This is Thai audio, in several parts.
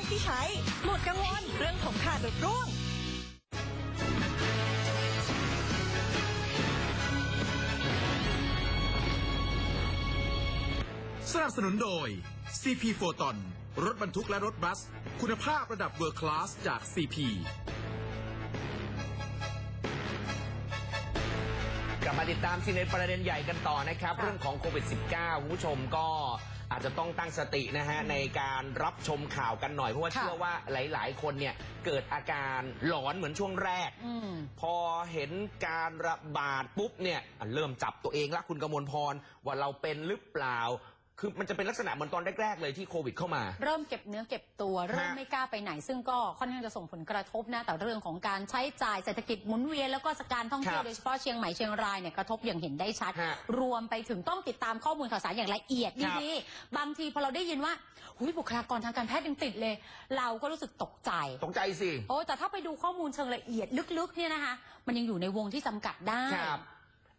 กที่ใช้ หมดกังวลเรื่องผมขาดหลุดร่วง สนับสนุนโดย CP โฟตอนรถบรรทุกและรถบัส คุณภาพระดับเวอร์คลาสจาก CP กลับมาติดตามซีในประเด็นใหญ่กันต่อนะครับ เรื่องของโควิด -19 คุณผู้ชมก็ อาจจะต้องตั้งสตินะฮะในการรับชมข่าวกันหน่อยเพราะว่าค่ะเชื่อว่าหลาย ๆ คนเนี่ยเกิดอาการหลอนเหมือนช่วงแรก อืม พอเห็นการระบาดปุ๊บเนี่ยอะเริ่มจับตัวเองละคุณกมลพรว่าเราเป็นหรือเปล่า คือมันจะเป็นลักษณะเหมือนตอนแรกๆเลยที่โควิดเข้ามา เริ่มเก็บเนื้อเก็บตัว เริ่มฮะไม่กล้าไปไหน ซึ่งก็ค่อนข้างจะส่งผลกระทบนะแต่เรื่องของการใช้จ่ายเศรษฐกิจหมุนเวียนแล้วก็การท่องเที่ยวครับโดยเฉพาะเชียงใหม่เชียงรายเนี่ยกระทบอย่างเห็นได้ชัด ฮะรวมไปถึงต้องติดตามข้อมูลข่าวสารอย่างละเอียดครับดีๆบางทีพอเราได้ยินว่าหุยบุคลากรทางการแพทย์ยังติดเลย เราก็รู้สึกตกใจ ตกใจสิ โอ้แต่ถ้าไปดูข้อมูลเชิงละเอียดลึกๆเนี่ยนะคะ มันยังอยู่ในวงที่จำกัดได้ ครับ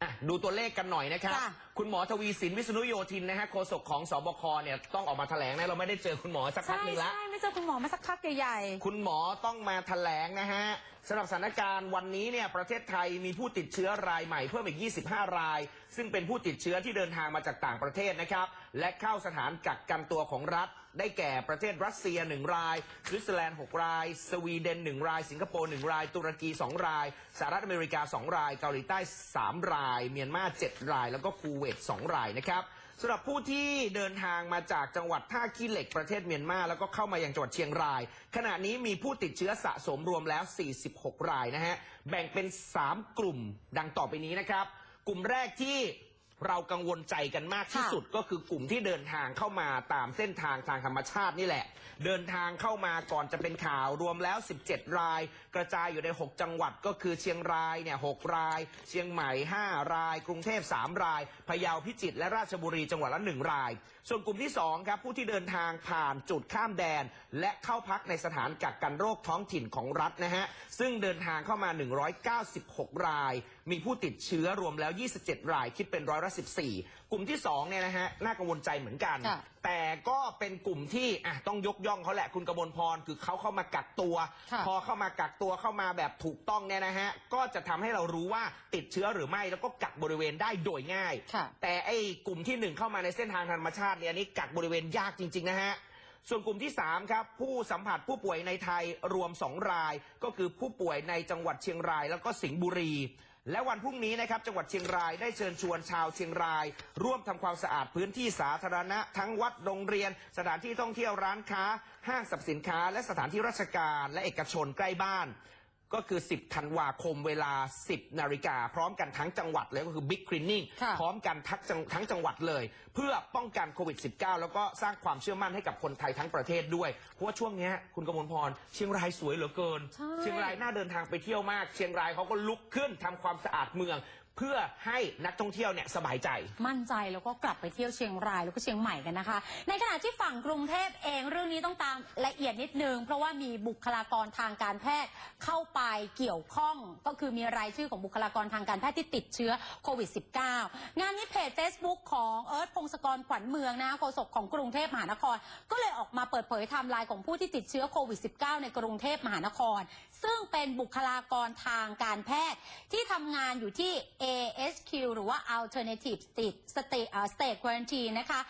อะดูตัวเลขกันหน่อยนะครับ ค่ะคุณหมอทวีสินวิษณุโยธินนะฮะโฆษกของสบคเนี่ยต้องออกมาแถลงนะเราไม่ได้เจอคุณหมอสักพักใช่หนึงละใช่ไม่เจอคุณหมอมาสักพักใหญ่ๆคุณหมอต้องมาแถลงนะฮะสำหรับสถานการณ์วันนี้เนี่ยประเทศไทยมีผู้ติดเชื้อรายใหม่เพิ่มอีก 25 ราย ซึ่งเป็นผู้ติดเชื้อที่เดินทางมาจากต่างประเทศนะครับ และเข้าสถานกักกันตัวของรัฐ ได้แก่ประเทศรัสเซีย 1 ราย สวิตเซอร์แลนด์ 6 ราย สวีเดน 1 ราย สิงคโปร์ 1 ราย ตุรกี 2 ราย สหรัฐอเมริกา 2 ราย เกาหลีใต้ 3 ราย เมียนมา 7 ราย แล้วก็คูเวต 2 รายนะครับสำหรับผู้ที่เดินทางมาจากจังหวัดท่าขี้เหล็กประเทศเมียนมาแล้วก็เข้ามายังจังหวัดเชียงราย ขณะนี้มีผู้ติดเชื้อสะสมรวมแล้ว 46 รายนะฮะ แบ่งเป็น 3 กลุ่มดังต่อไปนี้นะครับ กลุ่มแรกที่ เรากังวลใจกันมากที่ค่ะสุดก็คือกลุ่มที่เดินทางเข้ามาตามเส้นทางทางธรรมชาตินี่แหละ เดินทางเข้ามาก่อนจะเป็นข่าวรวมแล้ว 17 ราย กระจายอยู่ใน 6 จังหวัดก็คือเชียงรายเนี่ย6ราย เชียงใหม่ 5 ราย กรุงเทพ 3 ราย พะเยาพิจิตรและราชบุรีจังหวัดละ 1 ราย ส่วนกลุ่มที่2ครับผู้ที่เดินทางผ่านจุดข้ามแดน และเข้าพักในสถานกักกันโรคท้องถิ่นของรัฐนะฮะซึ่งเดินทางเข้ามา 196 ราย มีผู้ติดเชื้อรวมแล้ว 27 รายคิดเป็นร้อยละ14 กลุ่มที่2เนี่ยนะฮะน่ากังวลใจเหมือนกัน ค่ะแต่ก็เป็นกลุ่มที่อะต้องยกย่องเขาแหละคุณกมลพรคือเขาเข้ามากักตัว ค่ะพอเข้ามากักตัวเข้ามาแบบถูกต้องเนี่ยนะฮะก็จะทำให้เรารู้ว่าติดเชื้อหรือไม่แล้วก็กักบริเวณได้โดยง่าย ค่ะ แต่ไอ้กลุ่มที่หนึ่งเข้ามาในเส้นทางธรรมชาติเนี่ยอันนี้กักบริเวณยากจริงๆนะฮะ ส่วนกลุ่มที่3ครับผู้สัมผัสผู้ป่วยในไทยรวม 2 ราย ก็คือผู้ป่วยในจังหวัดเชียงราย แล้วก็สิงห์บุรี และวันพรุ่งนี้นะครับจังหวัดเชียงรายได้เชิญชวนชาวเชียงราย ร่วมทำความสะอาดพื้นที่สาธารณะ ทั้งวัดโรงเรียน สถานที่ท่องเที่ยวร้านค้า ห้างสรรพสินค้า และสถานที่ราชการและเอกชนใกล้บ้าน ก็คือ 10 ธันวาคมเวลา 10 นาฬิกา พร้อมกันทั้งจังหวัดเลยก็คือ Big Cleaning ค่ะพร้อมกันทั้งจังทั้งจังหวัดเลย เพื่อป้องกันโควิด -19 แล้วก็สร้างความเชื่อมั่นให้กับคนไทยทั้งประเทศด้วย เพราะว่าช่วงเนี้ยคุณกมลพร เชียงรายสวยเหลือเกิน ใช่ เชียงรายน่าเดินทางไปเที่ยวมาก เชียงรายเขาก็ลุกขึ้นทำความสะอาดเมือง เพื่อให้นักท่องเที่ยวเนี่ยสบายใจ มั่นใจแล้วก็กลับไปเที่ยวเชียงรายแล้วก็เชียงใหม่กันนะคะ ในขณะที่ฝั่งกรุงเทพเองเรื่องนี้ต้องตามละเอียดนิดนึง เพราะว่ามีบุคลากรทางการแพทย์เข้าไปเกี่ยวข้องก็คือมีรายชื่อของบุคลากรทางการแพทย์ที่ติดเชื้อโควิด -19 งานนี้เพจ Facebook ของเอิร์ธพงศกรขวัญเมืองนะโฆษกของกรุงเทพมหานคร ก็เลยออกมาเปิดเผยไทม์ไลน์ของผู้ที่ติดเชื้อโควิด -19 ในกรุงเทพมหานคร ซึ่งเป็นบุคลากรทางการแพทย์ที่ทำงานอยู่ที่ ASQ หรือว่า Alternative State State เอ่อ State Quarantine นะคะ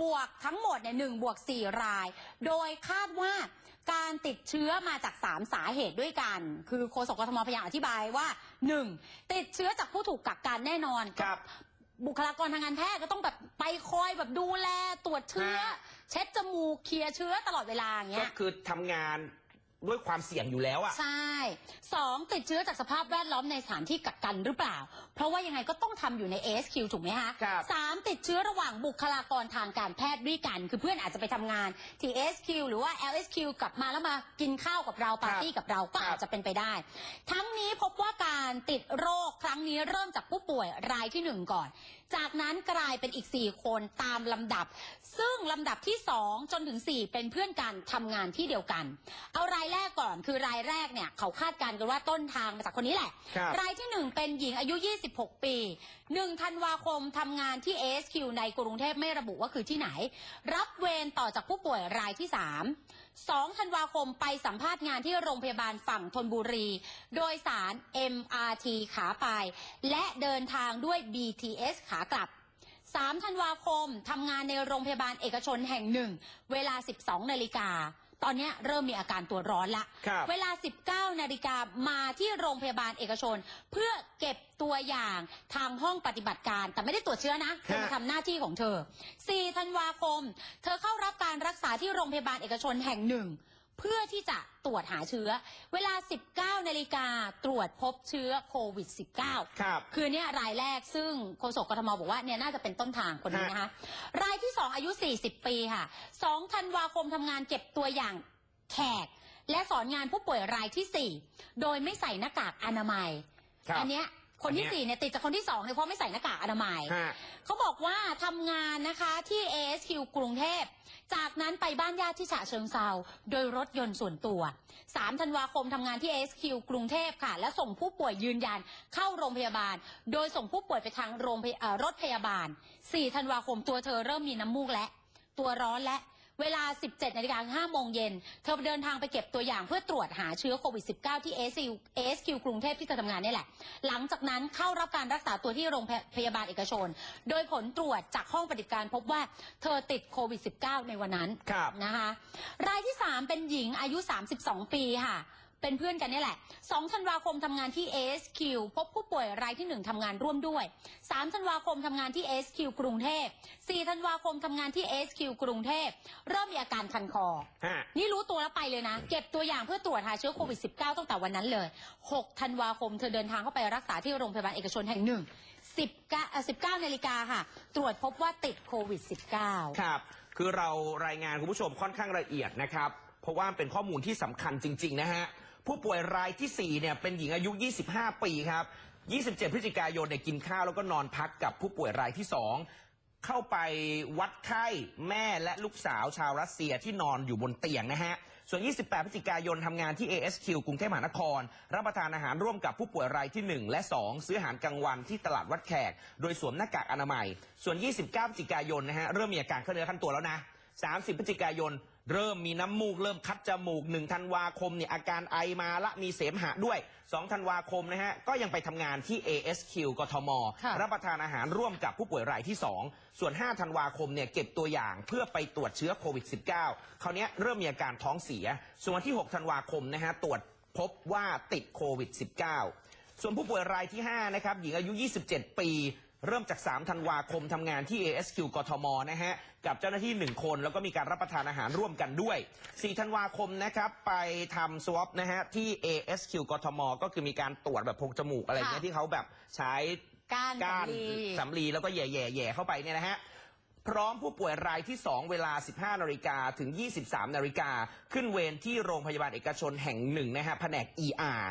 บวกทั้งหมดเนี่ยหนึ่งบวก 4 ราย โดยคาดว่าการติดเชื้อมาจาก 3 สาเหตุด้วยกัน คือโฆษกกทมพยายามอธิบายว่า 1. ติดเชื้อจากผู้ถูกกักกันแน่นอนครับบุคลากรทางการแพทย์ก็ต้องแบบไปคอยแบบดูแลตรวจเชื้อฮะเช็ดจมูกเคลียร์เชื้อตลอดเวลาอย่างเงี้ก็ยคือทำงาน ด้วยความเสี่ยงอยู่แล้วอะใช่สองติดเชื้อจากสภาพแวดล้อมในสถานที่กักกันหรือเปล่า เพราะว่ายังไงก็ต้องทำอยู่ใน ASQ ถูกไหมคะครับสามติดเชื้อระหว่างบุคลากรทางการแพทย์ด้วยกัน คือเพื่อนอาจจะไปทำงานที่ ASQ หรือว่า LSQ กลับมาแล้วมากินข้าวกับเราปาร์ตี้กับเราก็ครับอาจจะเป็นไปได้ ทั้งนี้พบว่าการติดโรคครั้งนี้เริ่มจากผู้ป่วยรายที่หนึ่งก่อน จากนั้นกลายเป็นอีก 4 คนตามลำดับ ซึ่งลำดับที่ 2 จนถึง 4 เป็นเพื่อนกันทำงานที่เดียวกัน เอารายแรกก่อนคือรายแรกเนี่ยเขาคาดการณ์กันว่าต้นทางมาจากคนนี้แหละ ครับ รายที่1เป็นหญิงอายุ 26 ปี1ธันวาคมทำงานที่ ASQ ในกรุงเทพไม่ระบุว่าคือที่ไหน รับเวรต่อจากผู้ป่วยรายที่2ธันวาคมไปสัมภาษณ์งานที่โรงพยาบาลฝั่งธนบุรี โดยสาร MRT ขาไป และเดินทางด้วย BTS ขากลับ 3 ธันวาคมทำงานในโรงพยาบาลเอกชนแห่งหนึ่ง เวลา 12 นาฬิกา ตอนเนี้ยเริ่มมีอาการตัวร้อนละ ครับเวลา 19 นาฬิกามาที่โรงพยาบาลเอกชน เพื่อเก็บตัวอย่างทางห้องปฏิบัติการ แต่ไม่ได้ตรวจเชื้อนะเธอมาทำหน้าที่ของเธอ 4 ธันวาคม เธอเข้ารับการรักษาที่โรงพยาบาลเอกชนแห่งหนึ่ง เพื่อที่จะตรวจหาเชื้อ เวลา 19นาฬิกาตรวจพบเชื้อโควิด -19 ครับ คือเนี่ยรายแรกซึ่งโฆษกกทมบอกว่าเนี่ยน่าจะเป็นต้นทางคนนี้นะคะ รายที่ 2 อายุ 40 ปีค่ะ2ธันวาคมทำงานเก็บตัวอย่างแขก และสอนงานผู้ป่วยรายที่ 4 โดยไม่ใส่หน้ากากอนามัยครับอันเนี้ย คนที่อันเนี้ยสี่เนี่ยติดจากคนที่2เนี่ยเพราะไม่ใส่หน้ากากอนามัย ฮะ เขาบอกว่าทำงานนะคะที่ ASQ กรุงเทพ จากนั้นไปบ้านญาติที่ฉะเชิงเซาโดยรถยนต์ส่วนตัว 3 ธันวาคมทำงานที่ ASQ กรุงเทพค่ะ และส่งผู้ป่วยยืนยันเข้าโรงพยาบาล โดยส่งผู้ป่วยไปทางโรงพยเอ่อรถพยาบาล 4 ธันวาคมตัวเธอเริ่มมีน้ำมูกและ ตัวร้อนและ เวลา 17นาฬิกา5โมงเย็น เธอเดินทางไปเก็บตัวอย่างเพื่อตรวจหาเชื้อโควิด -19 ที่ ASQ, ASQ กรุงเทพที่เธอทำงานนี่แหละ หลังจากนั้นเข้ารับการรักษาตัวที่โรงพยาบาลเอกชน โดยผลตรวจจากห้องปฏิบัติการพบว่าเธอติดโควิด -19 ในวันนั้นครับนะคะ รายที่ 3 เป็นหญิงอายุ 32 ปีค่ะ เป็นเพื่อนกันนี่แหละ 2 ธันวาคมทำงานที่ ASQ พบผู้ป่วยรายที่ 1ทำงานร่วมด้วย 3 ธันวาคมทำงานที่ ASQ กรุงเทพ 4 ธันวาคมทำงานที่ ASQ กรุงเทพ เริ่มมีอาการคันคอ ฮะ นี่รู้ตัวแล้วไปเลยนะ เก็บตัวอย่างเพื่อตรวจหาเชื้อโควิด -19 ตั้งแต่วันนั้นเลย 6 ธันวาคมเธอเดินทางเข้าไปรักษาที่โรงพยาบาลเอกชนแห่งหนึ่ง10กะเอ่อ19นาฬิกาค่ะ ตรวจพบว่าติดโควิด -19 ครับ คือเรารายงานคุณผู้ชมค่อนข้างละเอียดนะครับ เพราะว่าเป็นข้อมูลที่สำคัญจริง ๆ นะฮะ ผู้ป่วยรายที่ 4 เนี่ย เป็นหญิงอายุ 25 ปีครับ 27 พฤศจิกายนเนี่ยกินข้าวแล้วก็นอนพักกับผู้ป่วยรายที่ 2 เข้าไปวัดไข้แม่และลูกสาวชาวรัสเซียที่นอนอยู่บนเตียงนะฮะ ส่วน 28 พฤศจิกายนทำงานที่ ASQ กรุงเทพมหานคร รับประทานอาหารร่วมกับผู้ป่วยรายที่ 1 และ 2 ซื้ออาหารกลางวันที่ตลาดวัดแขก โดยสวมหน้ากากอนามัย ส่วน 29 พฤศจิกายนนะฮะเริ่มมีอาการเข้าเนื้อขั้นตัวแล้วนะ 30 พฤศจิกายน เริ่มมีน้ำมูกเริ่มคัดจมูก1ธันวาคมเนี่ยอาการไอมาละมีเสมหะด้วย2ธันวาคมนะฮะก็ยังไปทำงานที่ ASQ กทมค่ะรับประทานอาหารร่วมกับผู้ป่วยรายที่ 2 ส่วน 5 ธันวาคมเนี่ยเก็บตัวอย่างเพื่อไปตรวจเชื้อโควิด -19 คราวเนี้ยเริ่มมีอาการท้องเสีย ส่วนวันที่ 6 ธันวาคมนะฮะตรวจพบว่าติดโควิด -19 ส่วนผู้ป่วยรายที่ 5 นะครับ หญิงอายุ 27 ปี เริ่มจาก 3 ธันวาคมทำงานที่ ASQ กทมนะฮะ กับเจ้าหน้าที่ 1 คนแล้วก็มีการรับประทานอาหารร่วมกันด้วย 4 ธันวาคมนะครับไปทำ swab นะฮะ ที่ ASQ กทม ก็คือมีการตรวจแบบโพรงจมูกอะไรเงี้ยค่ะที่เขาแบบใช้ก้านก้านสำลีสำลีแล้วก็แย่แย่แย่เข้าไปเนี่ยนะฮะพร้อมผู้ป่วยรายที่ 2 เวลา 15 นาฬิกาถึง 23 นาฬิกา ขึ้นเวรที่โรงพยาบาลเอกชนแห่งหนึ่งนะฮะ แผนก ER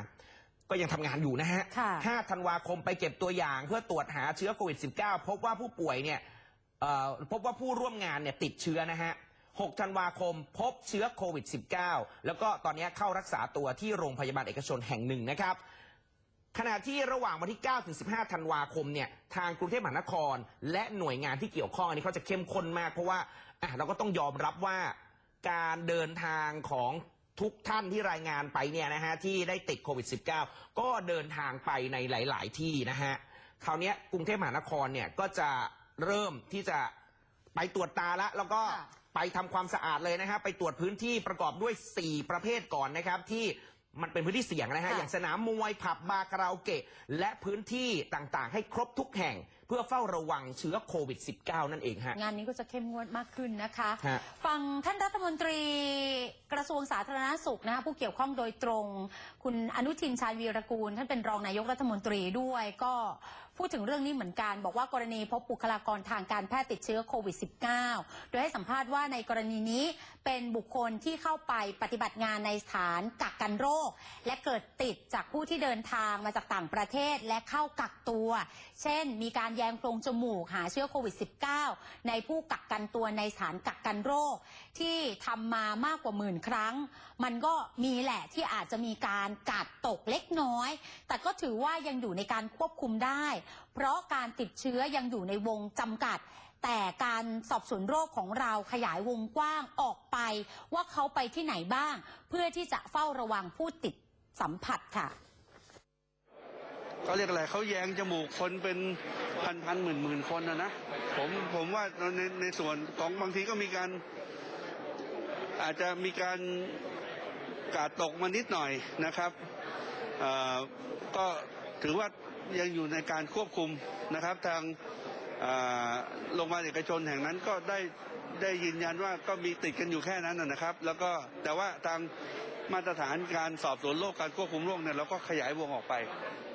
ก็ยังทำงานอยู่นะฮะ ค่ะ 5 ธันวาคมไปเก็บตัวอย่างเพื่อตรวจหาเชื้อโควิด -19 พบว่าผู้ป่วยเนี่ยเอ่อพบว่าผู้ร่วมงานเนี่ยติดเชื้อนะฮะ 6 ธันวาคมพบเชื้อโควิด -19 แล้วก็ตอนนี้เข้ารักษาตัวที่โรงพยาบาลเอกชนแห่งหนึ่งนะครับ ขณะที่ระหว่างวันที่ 9 ถึง 15 ธันวาคมเนี่ยทางกรุงเทพมหานคร และหน่วยงานที่เกี่ยวข้องอันนี้เขาจะเข้มข้นมากเพราะว่าอะเราก็ต้องยอมรับว่าการเดินทางของ ทุกท่านที่รายงานไปเนี่ยนะฮะที่ได้ติดโควิด -19 ก็เดินทางไปในหลาย ๆ ที่นะฮะคราวเนี้ยกรุงเทพมหานครเนี่ยก็จะเริ่มที่จะไปตรวจตาละแล้วก็ค่ะไปทำความสะอาดเลยนะฮะไปตรวจพื้นที่ประกอบด้วย 4 ประเภทก่อนนะครับที่ มันเป็นพื้นที่เสี่ยงนะฮะ ค่ะ อย่างสนามมวยผับบาร์คาราโอเกะ และพื้นที่ต่างๆ ให้ครบทุกแห่ง เพื่อเฝ้าระวังเชื้อโควิด -19 นั่นเองฮะ งานนี้ก็จะเข้มงวดมากขึ้นนะคะ ฮะ ฟังท่านรัฐมนตรีกระทรวงสาธารณสุขนะคะผู้เกี่ยวข้องโดยตรง คุณอนุทินชาญวีรกูล ท่านเป็นรองนายกรัฐมนตรีด้วยก็ พูดถึงเรื่องนี้เหมือนกัน บอกว่ากรณีพบบุคลากรทางการแพทย์ติดเชื้อโควิด -19 โดยให้สัมภาษณ์ว่าในกรณีนี้เป็นบุคคลที่เข้าไปปฏิบัติงานในสถานกักกันโรค และเกิดติดจากผู้ที่เดินทางมาจากต่างประเทศและเข้ากักตัว เช่น มีการแยงโพรงจมูกหาเชื้อโควิด -19 ในผู้กักกันตัวในสถานกักกันโรค ที่ทำมามากกว่าหมื่นครั้ง มันก็มีแหละที่อาจจะมีการกัดตกเล็กน้อย แต่ก็ถือว่ายังอยู่ในการควบคุมได้เพราะการติดเชื้อยังอยู่ในวงจำกัด แต่การสอบสวนโรคของเราขยายวงกว้างออกไป ว่าเขาไปที่ไหนบ้าง เพื่อที่จะเฝ้าระวังผู้ติดสัมผัสค่ะเขาเรียกอะไรเขาแยงจมูกคนเป็นพันพันหมื่นหมื่นคนนะนะผมผมว่าในในส่วนของบางทีก็มีการ อาจจะมีการกาดตกมานิดหน่อยนะครับก็ถือว่า ยังอยู่ในการควบคุมนะครับ ทางโรงพยาบาลเอกชนแห่งนั้นก็ได้ได้ยืนยันว่าก็มีติดกันอยู่แค่นั้นนะครับ แล้วก็แต่ว่าทางมาตรฐานการสอบสวนโรคการควบคุมโรคเนี่ยเราก็ขยายวงออกไป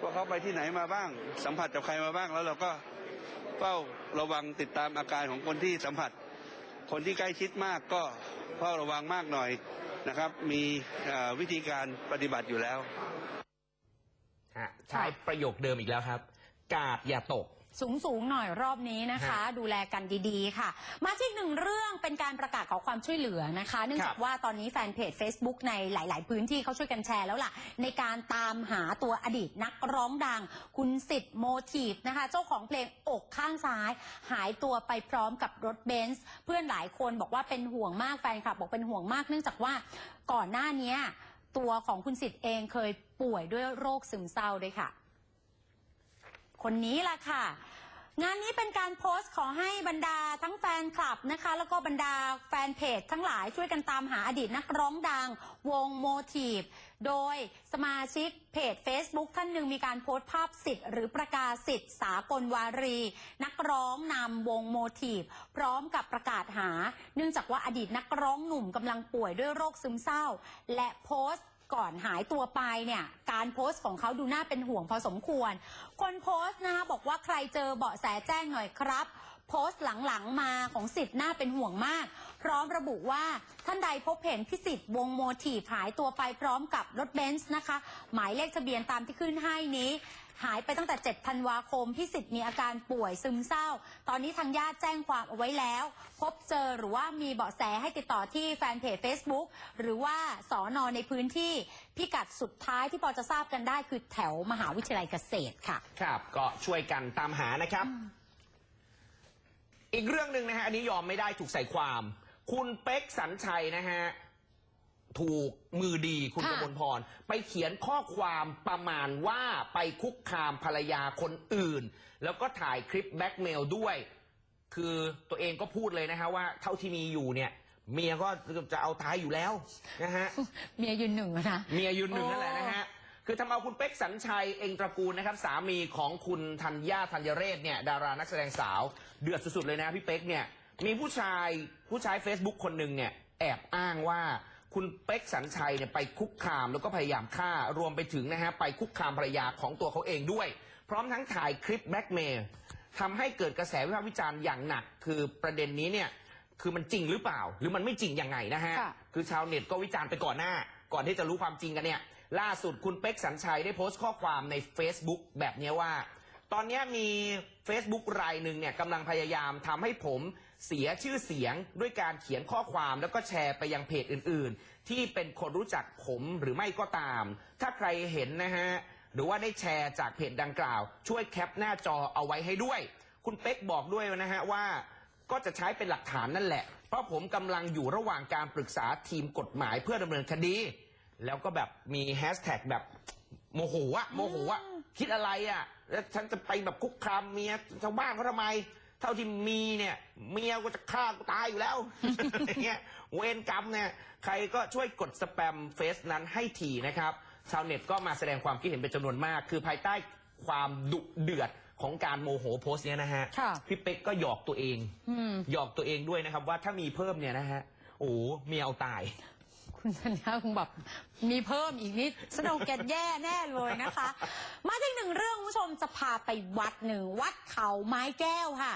ว่าเขาไปที่ไหนมาบ้าง สัมผัสกับใครมาบ้างแล้วเราก็เฝ้าระวังติดตามอาการของคนที่สัมผัส คนที่ใกล้ชิดมากก็เฝ้าระวังมากหน่อยนะครับ มีวิธีการปฏิบัติอยู่แล้ว ฮะใช้ประโยคเดิมอีกแล้วครับ กาดอย่าตก สูงสูงๆหน่อยรอบนี้นะคะฮะดูแลกันดีๆ ค่ะ มาที่อีกหนึ่งเรื่องเป็นการประกาศขอความช่วยเหลือนะคะ เนื่องครัจาบกว่าตอนนี้แฟนเพจ Facebook ในหลาย ๆ พื้นที่เขาช่วยกันแชร์แล้วล่ะ ในการตามหาตัวอดีตนักร้องดัง คุณสิทธิ์โมทีฟนะคะ เจ้าของเพลงอกข้างซ้าย หายตัวไปพร้อมกับรถเบนซ์เพื่อนหลายคนบอกว่าเป็นห่วงมากแฟนคลับบอกเป็นห่วงมาก เนื่องจากว่าก่อนหน้านี้ตัวของคุณสิทธิ์เองเคย ป่วยด้วยโรคซึมเศร้าด้วยค่ะ คนนี้ล่ะค่ะ งานนี้เป็นการโพสต์ขอให้บรรดาทั้งแฟนคลับนะคะ แล้วก็บรรดาแฟนเพจทั้งหลายช่วยกันตามหาอดีตนักร้องดัง วงโมทีฟโดยสมาชิกเพจ Facebook ท่านหนึ่งมีการโพสต์ภาพสิทธิ์หรือประกาศสิทธิ์สากลวารี นักร้องนำวงโมทีฟพร้อมกับประกาศหา เนื่องจากว่าอดีตนักร้องหนุ่มกำลังป่วยด้วยโรคซึมเศร้า และโพสต์ ก่อนหายตัวไปเนี่ย การโพสต์ของเขาดูน่าเป็นห่วงพอสมควร คนโพสต์นะคะบอกว่าใครเจอเบาะแสแจ้งหน่อยครับ โพสต์หลังๆมาของสิทธิ์น่าเป็นห่วงมาก พร้อมระบุว่าท่านใดพบเห็นพิสิทธิ์วงโมทีหายตัวไปพร้อมกับรถเบนซ์นะคะ หมายเลขทะเบียนตามที่ขึ้นให้นี้หายไปตั้งแต่ 7 ธันวาคม พิสิทธิ์มีอาการป่วยซึมเศร้า ตอนนี้ทางญาติแจ้งความเอาไว้แล้ว พบเจอหรือว่ามีเบาะแสให้ติดต่อที่แฟนเพจ Facebook หรือว่าสอนอในพื้นที่ พิกัดสุดท้ายที่พอจะทราบกันได้คือแถวมหาวิทยาลัยเกษตรค่ะ ครับ ก็ช่วยกันตามหานะครับ อีกเรื่องหนึ่งนะฮะอันนี้ยอมไม่ได้ถูกใส่ความ คุณเป๊กสัญชัยนะฮะถูกมือดีคุณค่ะกมลพร ไปเขียนข้อความประมาณว่าไปคุกคามภรรยาคนอื่น แล้วก็ถ่ายคลิปแบล็กเมลด้วย คือตัวเองก็พูดเลยนะฮะว่าเท่าที่มีอยู่เนี่ย เมียก็จะเอาตายอยู่แล้วนะฮะเมียยืนหนึ่งอะนะเมียยืนหนึ่งนั่นแหละนะฮะคือทำเอาคุณเป๊กสัญชัยเองตระกูลนะครับ สามีของคุณธัญญาธัญเรศเนี่ยดารานักแสดงสาว เดือดสุดๆเลยนะพี่เป๊กเนี่ย มีผู้ชายผู้ใช้ Facebook คนหนึ่งเนี่ยแอบอ้างว่าคุณเป๊กสัญชัยเนี่ยไปคุกคามแล้วก็พยายามฆ่ารวมไปถึงนะฮะไปคุกคามภรรยาของตัวเขาเองด้วย พร้อมทั้งถ่ายคลิปแบล็กเมย์ทำให้เกิดกระแสวิพากษ์วิจารณ์อย่างหนัก คือประเด็นนี้เนี่ยคือมันจริงหรือเปล่า หรือมันไม่จริงยังไงนะฮะ ค่ะ คือชาวเน็ตก็วิจารณ์ไปก่อนหน้า ก่อนที่จะรู้ความจริงกันเนี่ย ล่าสุดคุณเป๊กสัญชัยได้โพสต์ข้อความใน Facebook แบบนี้ว่า ตอนนี้มี Facebook รายหนึ่งเนี่ยกำลังพยายามทำให้ผมเสียชื่อเสียงด้วยการเขียนข้อความแล้วก็แชร์ไปยังเพจอื่นๆ ที่เป็นคนรู้จักผมหรือไม่ก็ตาม ถ้าใครเห็นนะฮะ หรือว่าได้แชร์จากเพจดังกล่าว ช่วยแคปหน้าจอเอาไว้ให้ด้วย คุณเป๊กบอกด้วยนะฮะว่าก็จะใช้เป็นหลักฐานนั่นแหละ เพราะผมกำลังอยู่ระหว่างการปรึกษาทีมกฎหมายเพื่อดำเนินคดี แล้วก็แบบมีแฮชแท็กแบบโมโหอะโมโหอะ คิดอะไรอะแล้วฉันจะไปแบบคุกคามเมียชาวบ้านเขาทำไม เท่าที่มีเนี่ย เมียก็จะฆ่ากูตายอยู่แล้ว อย่างเงี้ยเวรกรรมเนี่ย ใครก็ช่วยกดสแปมเฟซนั้นให้ทีนะครับ ชาวเน็ตก็มาแสดงความคิดเห็นเป็นจำนวนมาก คือภายใต้ความดุเดือดของการโมโหโพสต์เนี้ยนะฮะ ค่ะพี่เป๊กก็หยอกตัวเอง อืม หยอกตัวเองด้วยนะครับ ว่าถ้ามีเพิ่มเนี่ยนะฮะ โอ้โหเมียเอาตาย คุณธัญญาคงแบบมีเพิ่มอีกนิดสโนว์เกตแย่แน่เลยนะคะ มาที่หนึ่งเรื่องคุณผู้ชมจะพาไปวัดหนึ่งวัดเขาไม้แก้วค่ะ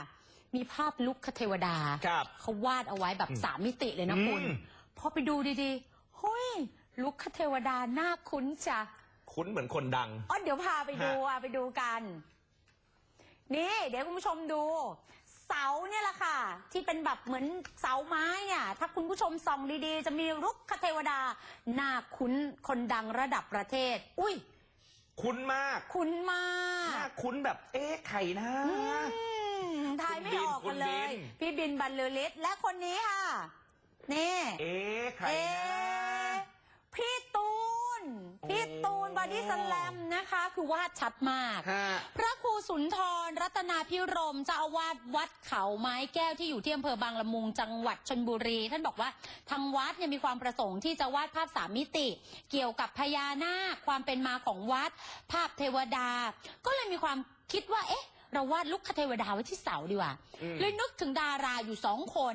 มีภาพลุกคเทวดาครับเขาวาดเอาไว้แบบสามมิติเลยนะคุณอืม พอไปดูดีๆเฮ้ยลุกคเทวดาน่าคุ้นจ้ะ คุ้นเหมือนคนดัง อ๋อเดี๋ยวพาไปดูฮะอะ ไปดูกัน นี่ เดี๋ยวคุณผู้ชมดู เสาเนี่ยแหละค่ะ ที่เป็นแบบเหมือนเสาไม้เนี่ยถ้าคุณผู้ชมส่องดีๆ จะมีรุกขเทวดาหน้าคุ้นคนดังระดับประเทศ อุ้ย คุ้นมากคุ้นมาหน้ากคุ้นแบบเอ๊ะใครนะ อืมมทายไม่ออกกันเลยคุณบินพี่บินบรรลือฤทธิ์และคนนี้ค่ะ นี่ เอ๊ะใครเอ๊นะะพี่ตูนโอ้พี่ตูน บอดี้สแลมนะคะ คือวาดชัดมาก ฮะ พระครูสุนทรรัตนาพิรมเจ้าอาวาสวัดเขาไม้แก้วที่อยู่ที่อำเภอบางละมุงจังหวัดชนบุรี ท่านบอกว่าทางวัดเนี่ยมีความประสงค์ที่จะวาดภาพสามมิติ เกี่ยวกับพญานาคความเป็นมาของวัด ภาพเทวดา ก็เลยมีความคิดว่าเอ๊ะ เราวาดลูกคเทวดาไว้ที่เสาดีกว่าอืม เลยนึกถึงดาราอยู่สองคน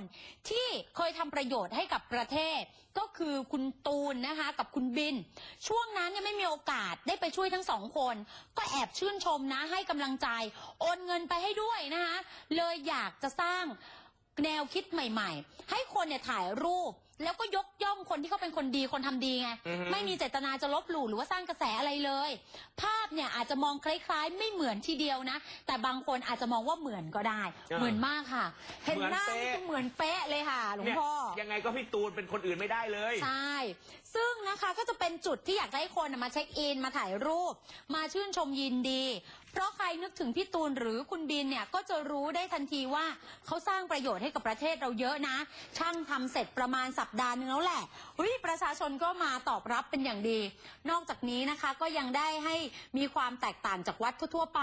ที่เคยทำประโยชน์ให้กับประเทศ ก็คือคุณตูนนะคะ กับคุณบิน ช่วงนั้นเนี่ยไม่มีโอกาสได้ไปช่วยทั้งสองคน ก็แอบชื่นชมนะให้กำลังใจ โอนเงินไปให้ด้วยนะคะ เลยอยากจะสร้างแนวคิดใหม่ ๆ ให้คนเนี่ยถ่ายรูป แล้วก็ยกย่องคนที่เขาเป็นคนดีคนทำดีไง อือฮึ ไม่มีเจตนาจะลบหลู่หรือว่าสร้างกระแสอะไรเลย ภาพเนี่ยอาจจะมองคล้ายๆ ไม่เหมือนทีเดียวนะ แต่บางคนอาจจะมองว่าเหมือนก็ได้เออเหมือนมากค่ะ เห็นหน้าเหมือนเป๊ะนี่คือเหมือนเป๊ะเลยค่ะ หลวงเนี่ยพ่อ ยังไงก็พี่ตูนเป็นคนอื่นไม่ได้เลย ใช่ ซึ่งนะคะก็จะเป็นจุดที่อยากจะให้คนน่ะมาเช็คอิน มาถ่ายรูป มาชื่นชมยินดี เพราะใครนึกถึงพี่ตูนหรือคุณบินเนี่ยก็จะรู้ได้ทันทีว่าเขาสร้างประโยชน์ให้กับประเทศเราเยอะนะ ช่างทำเสร็จประมาณสัปดาห์นึงแล้วแหละอุ้ยประชาชนก็มาตอบรับเป็นอย่างดี นอกจากนี้นะคะก็ยังได้ให้มีความแตกต่างจากวัดทั่วไป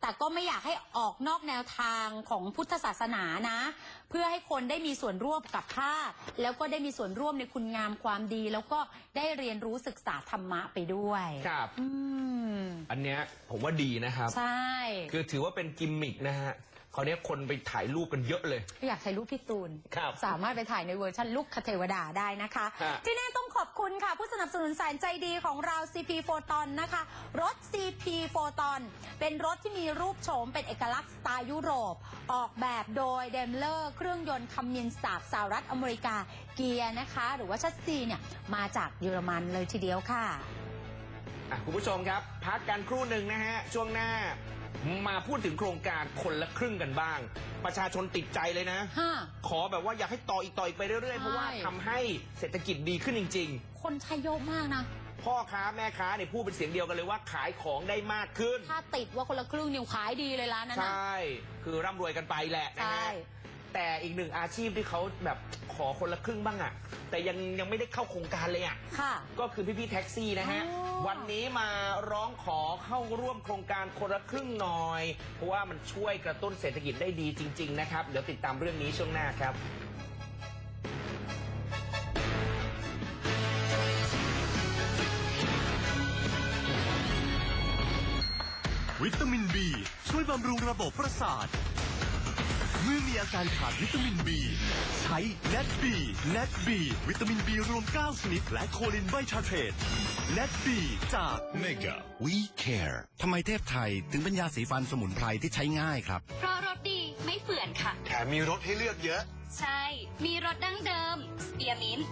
แต่ก็ไม่อยากให้ออกนอกแนวทางของพุทธศาสนานะ เพื่อให้คนได้มีส่วนร่วมกับภาพแล้วก็ได้มีส่วนร่วมในคุณงามความดี แล้วก็ได้เรียนรู้ศึกษาธรรมะไปด้วยครับ อืมอันเนี้ยผมว่าดีนะครับ ใช่ คือถือว่าเป็นกิมมิกนะฮะ คราวเนี้ยคนไปถ่ายรูปกันเยอะเลย อยากถ่ายรูปพี่ตูน ครับสามารถไปถ่ายในเวอร์ชันลูกคเทวดาได้นะคะ ฮะ ที่นี่ต้องขอบคุณค่ะ ผู้สนับสนุนแสนใจดีของเรา CP โฟตอนนะคะ รถ CP โฟตอนเป็นรถที่มีรูปโฉมเป็นเอกลักษณ์สไตล์ยุโรป ออกแบบโดยเดมเลอร์เครื่องยนต์คัมมินส์จากสหรัฐอเมริกาเกียร์นะคะ หรือว่าชัสซีเนี่ยมาจากเยอรมันเลยทีเดียวค่ะ อะคุณผู้ชมครับ พักกันครู่หนึ่งนะฮะ ช่วงหน้า มาพูดถึงโครงการคนละครึ่งกันบ้าง ประชาชนติดใจเลยนะฮะขอแบบว่าอยากให้ต่ออีกต่ออีกไปเรื่อยๆ เพราะว่าใช่ ทำให้เศรษฐกิจดีขึ้นจริง คนใช้เยอะมากนะ ๆ พ่อค้าแม่ค้าเนี่ยพูดเป็นเสียงเดียวกันเลยว่าขายของได้มากขึ้น ถ้าติดว่าคนละครึ่งเนี่ยขายดีเลยร้านนั้นใชนะ่ คือร่ำรวยกันไปแหละนะใช่ ฮะ แต่อีกหนึ่งอาชีพที่เขาแบบขอคนละครึ่งบ้างอะแต่ยังยังไม่ได้เข้าโครงการเลยอะ ค่ะ ก็คือพี่ๆแท็กซี่นะฮะ อ๋อวันนี้มาร้องขอเข้าร่วมโครงการคนละครึ่งหน่อย เพราะว่ามันช่วยกระตุ้นเศรษฐกิจได้ดีจริง ๆ นะครับ เดี๋ยวติดตามเรื่องนี้ช่วงหน้าครับ วิตามิน B ช่วยบำรุงระบบประสาท เมื่อมีอาการขาดวิตามิน B ใช้ NAT B NAT B วิตามิน B รวม 9 ชนิด และโคลินไบชาเทรต NAT B จาก Mega We Care ทำไมเทพไทยถึงเป็นยาสีฟันสมุนไพรที่ใช้ง่ายครับ เพราะรสดีไม่เปื่อนค่ะ แถมมีรสให้เลือกเยอะ ใช่ มีรสดั้งเดิมสเปียร์มินต์